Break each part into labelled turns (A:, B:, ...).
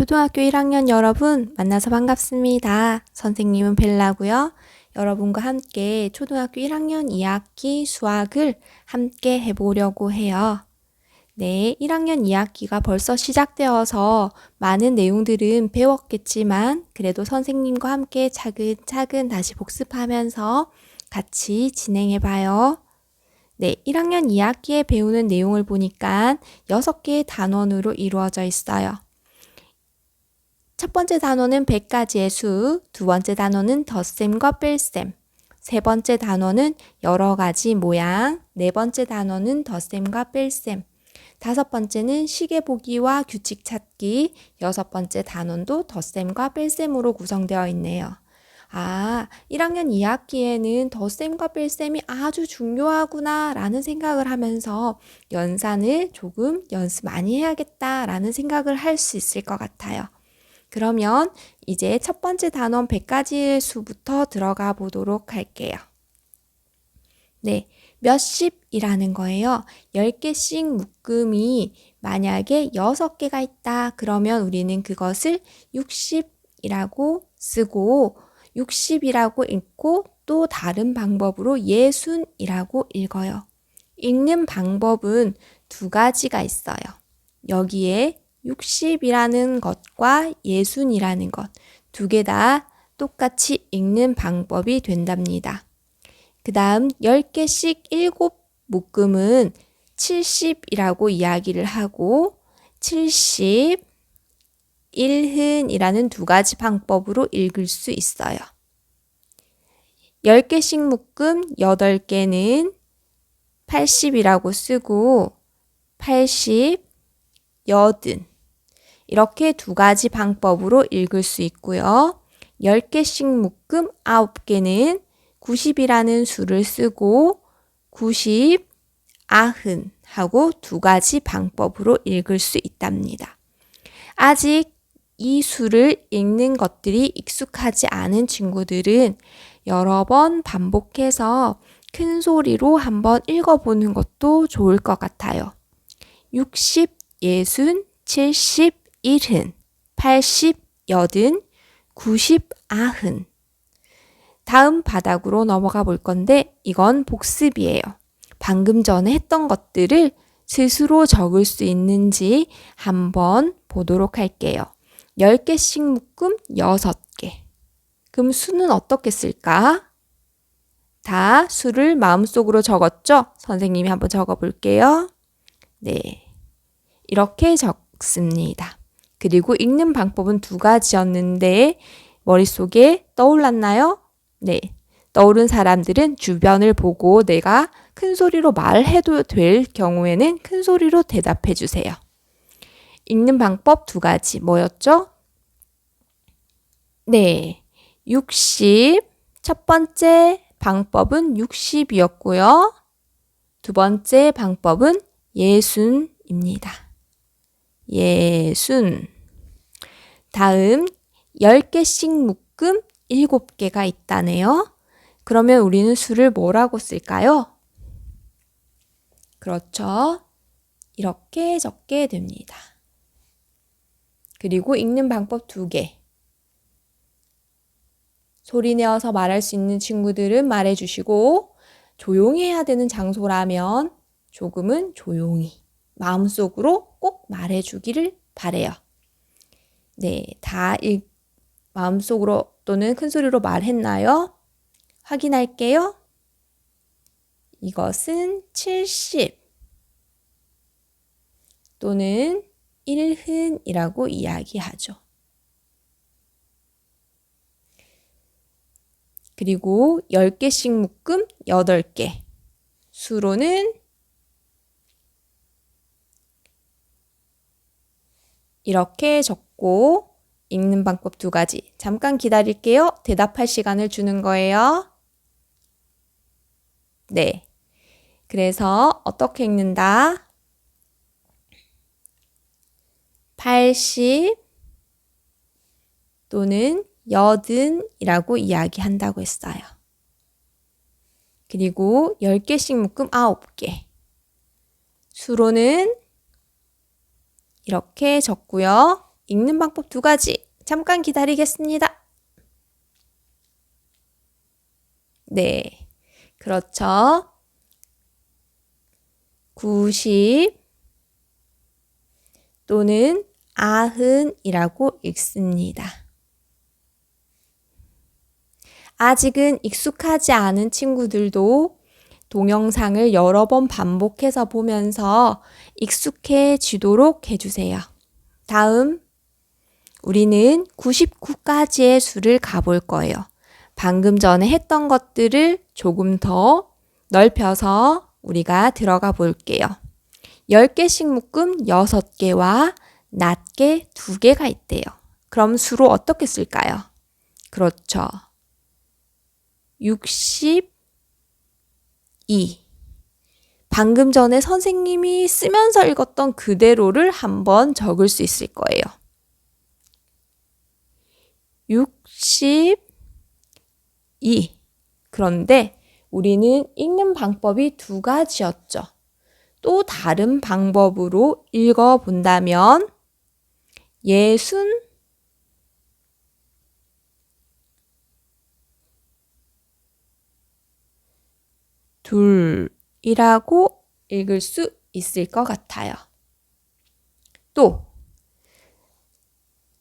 A: 초등학교 1학년 여러분 만나서 반갑습니다. 선생님은 벨라고요. 여러분과 함께 초등학교 1학년 2학기 수학을 함께 해보려고 해요. 네, 1학년 2학기가 벌써 시작되어서 많은 내용들은 배웠겠지만 그래도 선생님과 함께 차근차근 다시 복습하면서 같이 진행해 봐요. 네, 1학년 2학기에 배우는 내용을 보니까 6개의 단원으로 이루어져 있어요. 첫 번째 단원은 100가지의 수, 두 번째 단원은 덧셈과 뺄셈, 세 번째 단원은 여러 가지 모양, 네 번째 단원은 덧셈과 뺄셈, 다섯 번째는 시계 보기와 규칙 찾기, 여섯 번째 단원도 덧셈과 뺄셈으로 구성되어 있네요. 아, 1학년 2학기에는 덧셈과 뺄셈이 아주 중요하구나 라는 생각을 하면서 연산을 조금 연습 많이 해야겠다 라는 생각을 할 수 있을 것 같아요. 그러면 이제 첫 번째 단원 100가지의 수부터 들어가 보도록 할게요. 네, 몇십이라는 거예요. 10개씩 묶음이 만약에 6개가 있다. 그러면 우리는 그것을 60이라고 쓰고 60이라고 읽고 또 다른 방법으로 예순이라고 읽어요. 읽는 방법은 두 가지가 있어요. 여기에 60이라는 것과 예순이라는 것 두 개 다 똑같이 읽는 방법이 된답니다. 그 다음 10개씩 7 묶음은 70이라고 이야기를 하고 70, 1흔이라는 두 가지 방법으로 읽을 수 있어요. 10개씩 묶음 8개는 80이라고 쓰고 80, 여든 이렇게 두 가지 방법으로 읽을 수 있고요. 10개씩 묶음 9개는 90이라는 수를 쓰고 90, 아흔 하고 두 가지 방법으로 읽을 수 있답니다. 아직 이 수를 읽는 것들이 익숙하지 않은 친구들은 여러 번 반복해서 큰 소리로 한번 읽어보는 것도 좋을 것 같아요. 60, 예순, 70, 일흔, 80, 여든, 90, 아흔. 다음 바닥으로 넘어가 볼 건데 이건 복습이에요. 방금 전에 했던 것들을 스스로 적을 수 있는지 한번 보도록 할게요. 10개씩 묶음 6개. 그럼 수는 어떻게 쓸까? 다 수를 마음속으로 적었죠? 선생님이 한번 적어 볼게요. 네. 이렇게 적습니다. 그리고 읽는 방법은 두 가지였는데 머릿속에 떠올랐나요? 네. 떠오른 사람들은 주변을 보고 내가 큰 소리로 말해도 될 경우에는 큰 소리로 대답해 주세요. 읽는 방법 두 가지 뭐였죠? 네. 60. 첫 번째 방법은 60이었고요. 두 번째 방법은 예순입니다. 예순. 다음 10개씩 묶음 7개가 있다네요. 그러면 우리는 수를 뭐라고 쓸까요? 그렇죠. 이렇게 적게 됩니다. 그리고 읽는 방법 두 개. 소리 내어서 말할 수 있는 친구들은 말해 주시고, 조용히 해야 되는 장소라면 조금은 조용히 마음속으로 꼭 말해 주기를 바래요. 네, 다 읽, 마음속으로 또는 큰 소리로 말했나요? 확인할게요. 이것은 70 또는 1흔이라고 이야기하죠. 그리고 10개씩 묶음 8개. 수로는 이렇게 적고 읽는 방법 두 가지. 잠깐 기다릴게요. 대답할 시간을 주는 거예요. 네. 그래서 어떻게 읽는다? 80 또는 여든이라고 이야기한다고 했어요. 그리고 10개씩 묶음 9개. 수로는 이렇게 적고요. 읽는 방법 두 가지 잠깐 기다리겠습니다. 네. 그렇죠. 90 또는 아흔이라고 읽습니다. 아직은 익숙하지 않은 친구들도 동영상을 여러 번 반복해서 보면서 익숙해지도록 해주세요. 다음, 우리는 99까지의 수를 가볼 거예요. 방금 전에 했던 것들을 조금 더 넓혀서 우리가 들어가 볼게요. 10개씩 묶음 6개와 낮게 2개가 있대요. 그럼 수로 어떻게 쓸까요? 그렇죠. 62. 방금 전에 선생님이 쓰면서 읽었던 그대로를 한번 적을 수 있을 거예요. 62. 그런데 우리는 읽는 방법이 두 가지였죠. 또 다른 방법으로 읽어 본다면 예순 둘이라고 읽을 수 있을 것 같아요. 또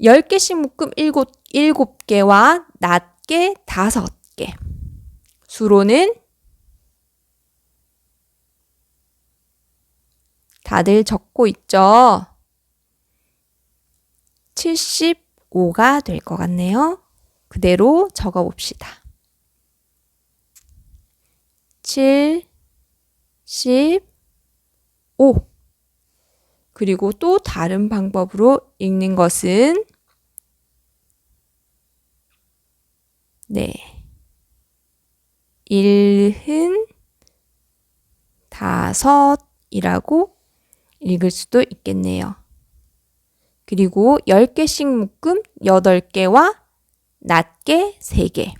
A: 10개씩 묶음 7, 7개와 낮게 5개. 수로는 다들 적고 있죠? 75가 될 것 같네요. 그대로 적어 봅시다. 7, 10, 5. 그리고 또 다른 방법으로 읽는 것은 네. 일흔 다섯이라고 읽을 수도 있겠네요. 그리고 10개씩 묶음 8개와 낮게 3개.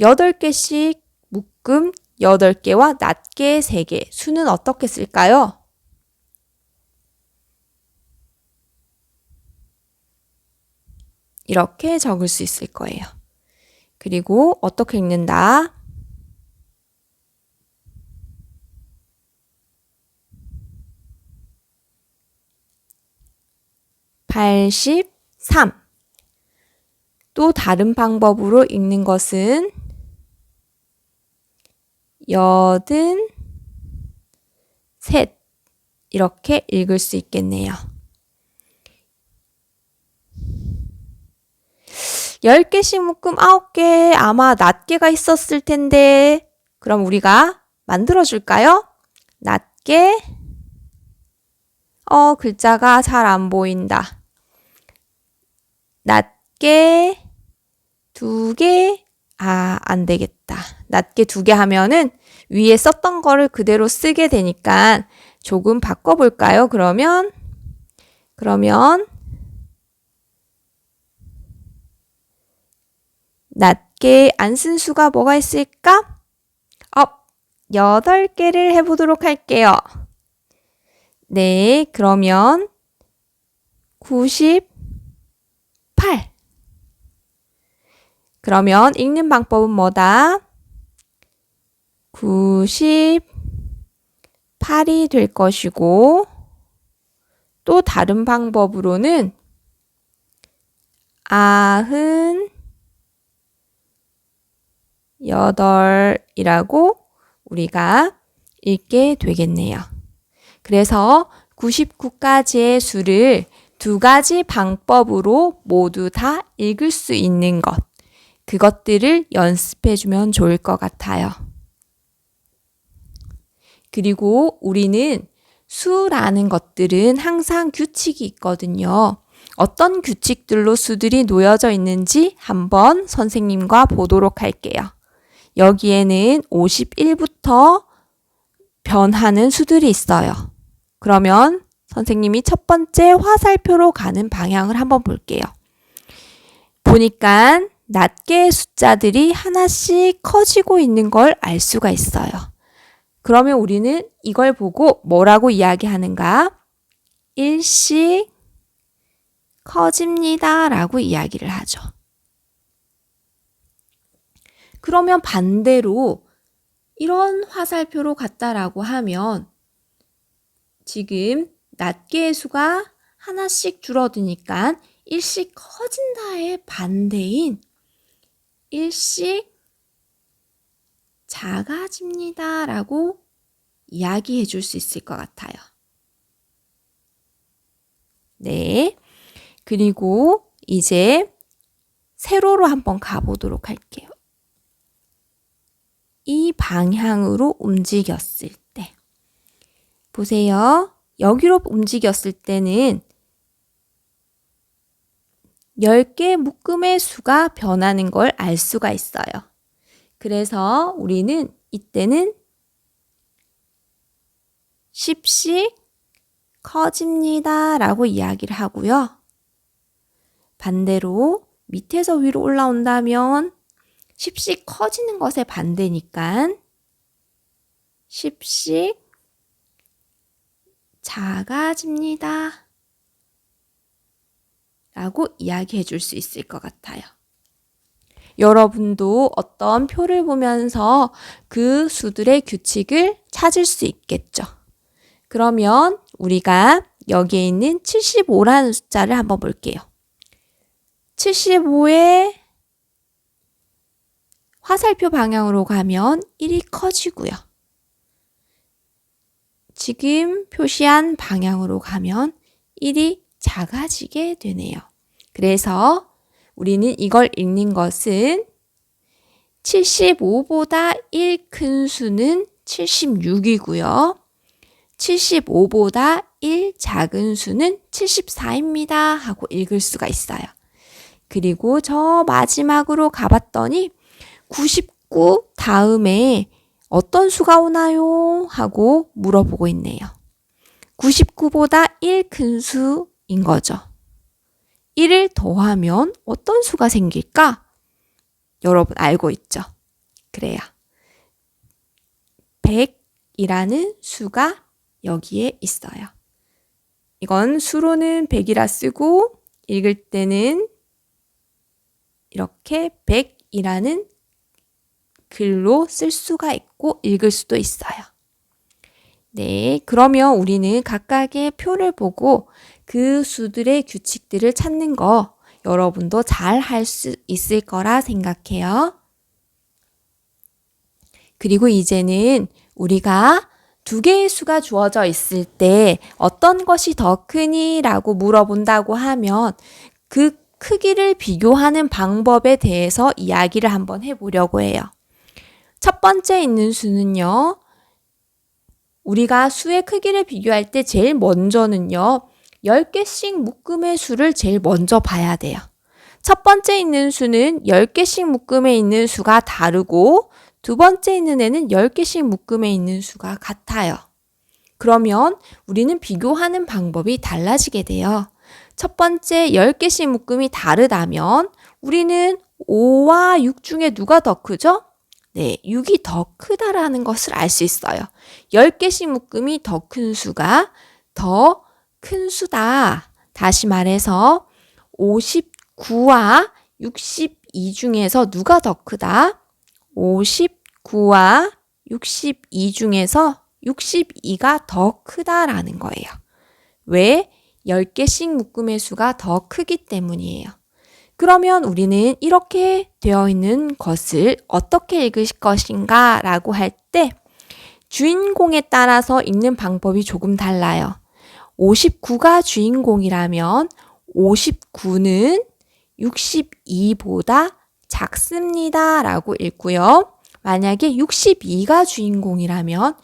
A: 8개씩 묶음 8개와 낮게 3개. 수는 어떻게 쓸까요? 이렇게 적을 수 있을 거예요. 그리고 어떻게 읽는다? 83. 또 다른 방법으로 읽는 것은 여든 셋 이렇게 읽을 수 있겠네요. 10개씩 묶음 9개 아마 낮게가 있었을 텐데 그럼 우리가 만들어 줄까요? 낮게 어 글자가 잘 안 보인다. 낮게 두 개, 아, 안 되겠다. 낮게 두 개 하면은 위에 썼던 거를 그대로 쓰게 되니까 조금 바꿔볼까요? 그러면, 그러면, 낮게 안 쓴 수가 뭐가 있을까? 어, 여덟 개를 해보도록 할게요. 네, 그러면 90, 8. 그러면 읽는 방법은 뭐다? 98이 될 것이고, 또 다른 방법으로는 아흔 여덟이라고 우리가 읽게 되겠네요. 그래서 99까지의 수를 두 가지 방법으로 모두 다 읽을 수 있는 것. 그것들을 연습해 주면 좋을 것 같아요. 그리고 우리는 수라는 것들은 항상 규칙이 있거든요. 어떤 규칙들로 수들이 놓여져 있는지 한번 선생님과 보도록 할게요. 여기에는 51부터 변하는 수들이 있어요. 그러면 선생님이 첫 번째 화살표로 가는 방향을 한번 볼게요. 보니까 낮게 숫자들이 하나씩 커지고 있는 걸 알 수가 있어요. 그러면 우리는 이걸 보고 뭐라고 이야기하는가? 일씩 커집니다. 라고 이야기를 하죠. 그러면 반대로 이런 화살표로 갔다라고 하면 지금 낱개의 수가 하나씩 줄어드니까 일씩 커진다의 반대인 일씩 작아집니다. 라고 이야기해 줄 수 있을 것 같아요. 네. 그리고 이제 세로로 한번 가보도록 할게요. 이 방향으로 움직였을 때. 보세요. 여기로 움직였을 때는 10개 묶음의 수가 변하는 걸 알 수가 있어요. 그래서 우리는 이때는 10씩 커집니다. 라고 이야기를 하고요. 반대로 밑에서 위로 올라온다면 10씩 커지는 것의 반대니까 10씩 작아집니다. 라고 이야기해 줄 수 있을 것 같아요. 여러분도 어떤 표를 보면서 그 수들의 규칙을 찾을 수 있겠죠. 그러면 우리가 여기에 있는 75라는 숫자를 한번 볼게요. 75의 화살표 방향으로 가면 1이 커지고요. 지금 표시한 방향으로 가면 1이 작아지게 되네요. 그래서 우리는 이걸 읽는 것은 75보다 1큰 수는 76이고요. 75보다 1 작은 수는 74입니다. 하고 읽을 수가 있어요. 그리고 저 마지막으로 가봤더니 99 다음에 어떤 수가 오나요? 하고 물어보고 있네요. 99보다 1 큰 수인 거죠. 1을 더하면 어떤 수가 생길까? 여러분 알고 있죠? 그래요. 100이라는 수가 여기에 있어요. 이건 수로는 100이라 쓰고 읽을 때는 이렇게 100이라는 글로 쓸 수가 있고 읽을 수도 있어요. 네, 그러면 우리는 각각의 표를 보고 그 수들의 규칙들을 찾는 거 여러분도 잘 할 수 있을 거라 생각해요. 그리고 이제는 우리가 두 개의 수가 주어져 있을 때 어떤 것이 더 크니? 라고 물어본다고 하면 그 크기를 비교하는 방법에 대해서 이야기를 한번 해보려고 해요. 첫 번째 있는 수는요, 우리가 수의 크기를 비교할 때 제일 먼저는요, 10개씩 묶음의 수를 제일 먼저 봐야 돼요. 첫 번째 있는 수는 10개씩 묶음에 있는 수가 다르고 두 번째 있는 애는 10개씩 묶음에 있는 수가 같아요. 그러면 우리는 비교하는 방법이 달라지게 돼요. 첫 번째 10개씩 묶음이 다르다면 우리는 5와 6 중에 누가 더 크죠? 네, 6이 더 크다라는 것을 알 수 있어요. 10개씩 묶음이 더 큰 수가 더 큰 수다. 다시 말해서 59와 62 중에서 누가 더 크다? 59와 62 중에서 62가 더 크다라는 거예요. 왜? 10개씩 묶음의 수가 더 크기 때문이에요. 그러면 우리는 이렇게 되어 있는 것을 어떻게 읽을 것인가 라고 할 때 주인공에 따라서 읽는 방법이 조금 달라요. 59가 주인공이라면 59는 62보다 작습니다. 라고 읽고요. 만약에 62가 주인공이라면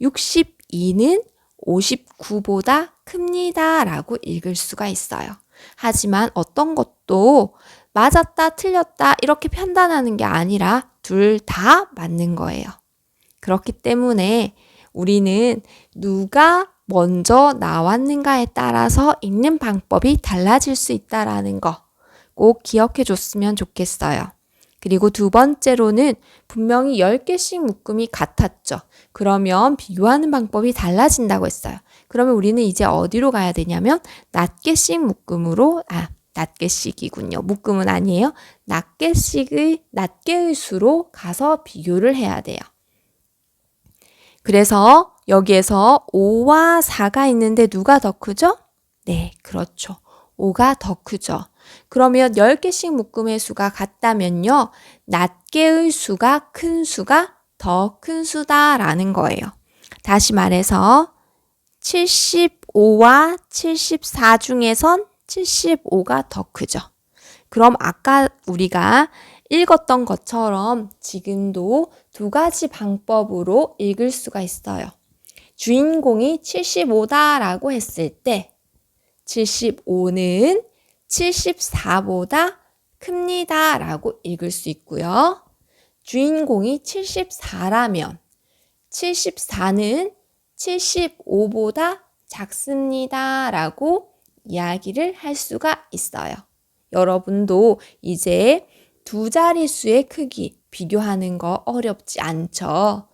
A: 62는 59보다 큽니다. 라고 읽을 수가 있어요. 하지만 어떤 것도 맞았다, 틀렸다, 이렇게 판단하는 게 아니라 둘 다 맞는 거예요. 그렇기 때문에 우리는 누가 먼저 나왔는가에 따라서 읽는 방법이 달라질 수 있다라는 거 꼭 기억해 줬으면 좋겠어요. 그리고 두 번째로는 분명히 10개씩 묶음이 같았죠. 그러면 비교하는 방법이 달라진다고 했어요. 그러면 우리는 이제 어디로 가야 되냐면 낱개씩 묶음으로 아 낱개씩이군요. 묶음은 아니에요. 낱개씩의 낱개의 수로 가서 비교를 해야 돼요. 그래서 여기에서 5와 4가 있는데 누가 더 크죠? 네, 그렇죠. 5가 더 크죠. 그러면 10개씩 묶음의 수가 같다면요. 낱개의 수가 큰 수가 더 큰 수다라는 거예요. 다시 말해서 75와 74 중에선 75가 더 크죠. 그럼 아까 우리가 읽었던 것처럼 지금도 두 가지 방법으로 읽을 수가 있어요. 주인공이 75다라고 했을 때 75는 74보다 큽니다 라고 읽을 수 있고요. 주인공이 74라면 74는 75보다 작습니다 라고 이야기를 할 수가 있어요. 여러분도 이제 두 자릿수의 크기 비교하는 거 어렵지 않죠?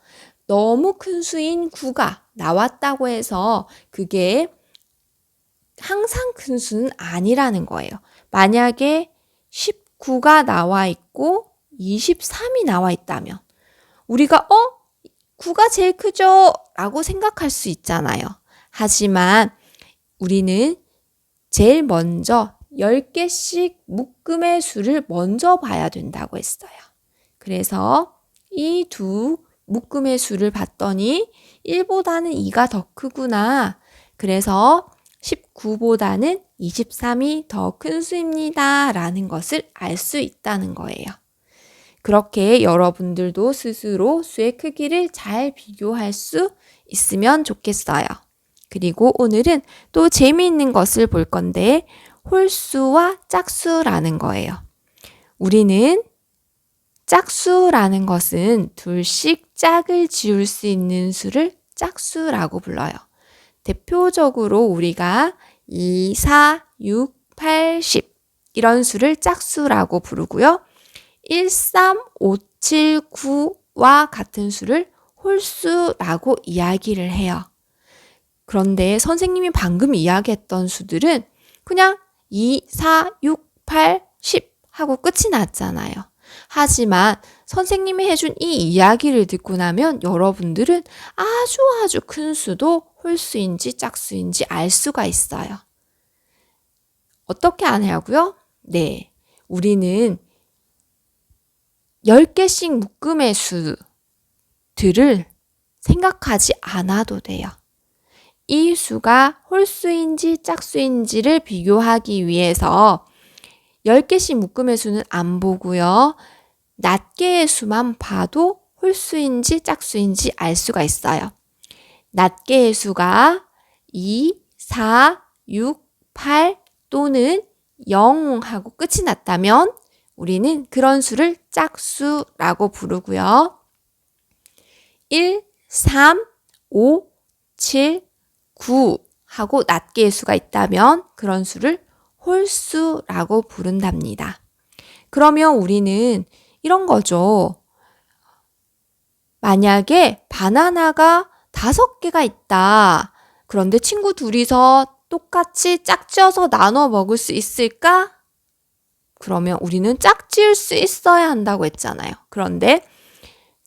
A: 너무 큰 수인 9가 나왔다고 해서 그게 항상 큰 수는 아니라는 거예요. 만약에 19가 나와 있고 23이 나와 있다면 우리가 어? 9가 제일 크죠? 라고 생각할 수 있잖아요. 하지만 우리는 제일 먼저 10개씩 묶음의 수를 먼저 봐야 된다고 했어요. 그래서 이 두 묶음의 수를 봤더니 1보다는 2가 더 크구나. 그래서 19보다는 23이 더 큰 수입니다. 라는 것을 알 수 있다는 거예요. 그렇게 여러분들도 스스로 수의 크기를 잘 비교할 수 있으면 좋겠어요. 그리고 오늘은 또 재미있는 것을 볼 건데, 홀수와 짝수라는 거예요. 우리는 짝수라는 것은 둘씩 짝을 지울 수 있는 수를 짝수라고 불러요. 대표적으로 우리가 2, 4, 6, 8, 10 이런 수를 짝수라고 부르고요. 1, 3, 5, 7, 9와 같은 수를 홀수라고 이야기를 해요. 그런데 선생님이 방금 이야기했던 수들은 그냥 2, 4, 6, 8, 10 하고 끝이 났잖아요. 하지만 선생님이 해준 이 이야기를 듣고 나면 여러분들은 아주 아주 큰 수도 홀수인지 짝수인지 알 수가 있어요. 어떻게 아냐고요? 네. 우리는 10개씩 묶음의 수들을 생각하지 않아도 돼요. 이 수가 홀수인지 짝수인지를 비교하기 위해서 10개씩 묶음의 수는 안 보고요. 낱개의 수만 봐도 홀수인지 짝수인지 알 수가 있어요. 낱개의 수가 2, 4, 6, 8 또는 0 하고 끝이 났다면 우리는 그런 수를 짝수라고 부르고요. 1, 3, 5, 7, 9 하고 낱개의 수가 있다면 그런 수를 홀수라고 부른답니다. 그러면 우리는 이런 거죠. 만약에 바나나가 다섯 개가 있다. 그런데 친구 둘이서 똑같이 짝지어서 나눠 먹을 수 있을까? 그러면 우리는 짝지을 수 있어야 한다고 했잖아요. 그런데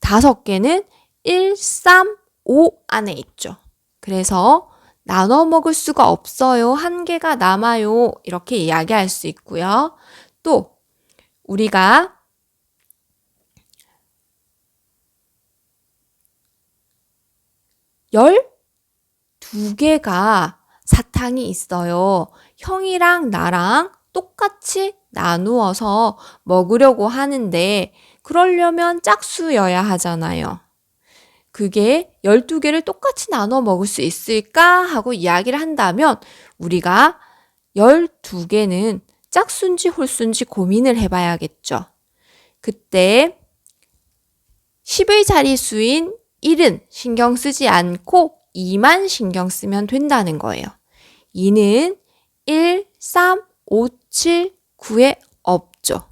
A: 다섯 개는 1, 3, 5 안에 있죠. 그래서 나눠 먹을 수가 없어요. 한 개가 남아요. 이렇게 이야기할 수 있고요. 또 우리가 열 두 개가 사탕이 있어요. 형이랑 나랑 똑같이 나누어서 먹으려고 하는데, 그러려면 짝수여야 하잖아요. 그게 12개를 똑같이 나눠 먹을 수 있을까 하고 이야기를 한다면 우리가 12개는 짝수인지 홀수인지 고민을 해봐야겠죠. 그때 10의 자리수인 1은 신경 쓰지 않고 2만 신경 쓰면 된다는 거예요. 2는 1, 3, 5, 7, 9에 없죠.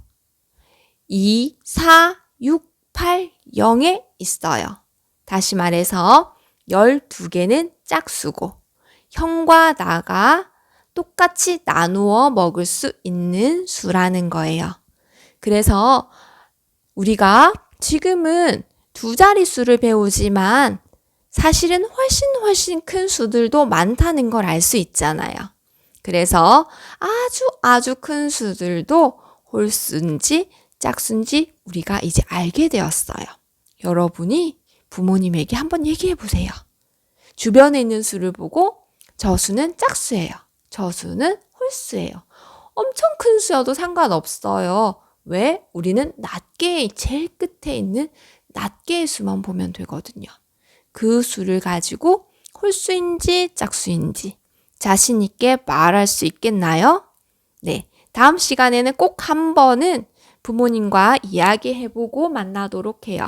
A: 2, 4, 6, 8, 0에 있어요. 다시 말해서 12개는 짝수고 형과 나가 똑같이 나누어 먹을 수 있는 수라는 거예요. 그래서 우리가 지금은 두 자릿수를 배우지만 사실은 훨씬 훨씬 큰 수들도 많다는 걸 알 수 있잖아요. 그래서 아주 아주 큰 수들도 홀수인지 짝수인지 우리가 이제 알게 되었어요. 여러분이 부모님에게 한번 얘기해 보세요. 주변에 있는 수를 보고 저 수는 짝수예요. 저 수는 홀수예요. 엄청 큰 수여도 상관없어요. 왜? 우리는 낱개의 제일 끝에 있는 낱개의 수만 보면 되거든요. 그 수를 가지고 홀수인지 짝수인지 자신 있게 말할 수 있겠나요? 네. 다음 시간에는 꼭 한 번은 부모님과 이야기해보고 만나도록 해요.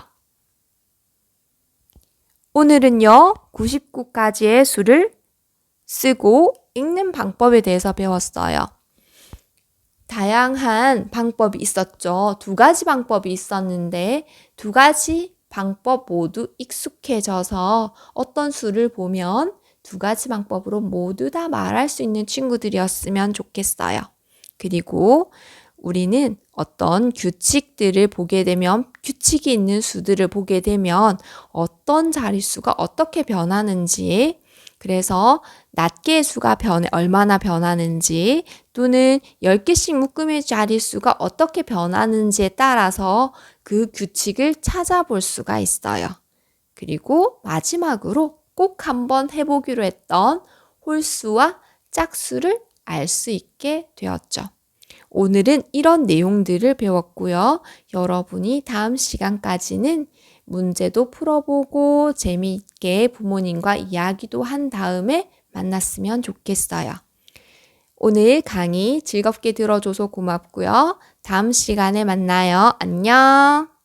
A: 오늘은요, 99가지의 수를 쓰고 읽는 방법에 대해서 배웠어요. 다양한 방법이 있었죠. 두 가지 방법이 있었는데, 두 가지 방법 모두 익숙해져서 어떤 수를 보면 두 가지 방법으로 모두 다 말할 수 있는 친구들이었으면 좋겠어요. 그리고 우리는 어떤 규칙들을 보게 되면 규칙이 있는 수들을 보게 되면 어떤 자릿수가 어떻게 변하는지 그래서 낱개의 수가 변해 얼마나 변하는지 또는 10개씩 묶음의 자릿수가 어떻게 변하는지에 따라서 그 규칙을 찾아볼 수가 있어요. 그리고 마지막으로 꼭 한번 해보기로 했던 홀수와 짝수를 알 수 있게 되었죠. 오늘은 이런 내용들을 배웠고요. 여러분이 다음 시간까지는 문제도 풀어보고 재미있게 부모님과 이야기도 한 다음에 만났으면 좋겠어요. 오늘 강의 즐겁게 들어줘서 고맙고요. 다음 시간에 만나요. 안녕.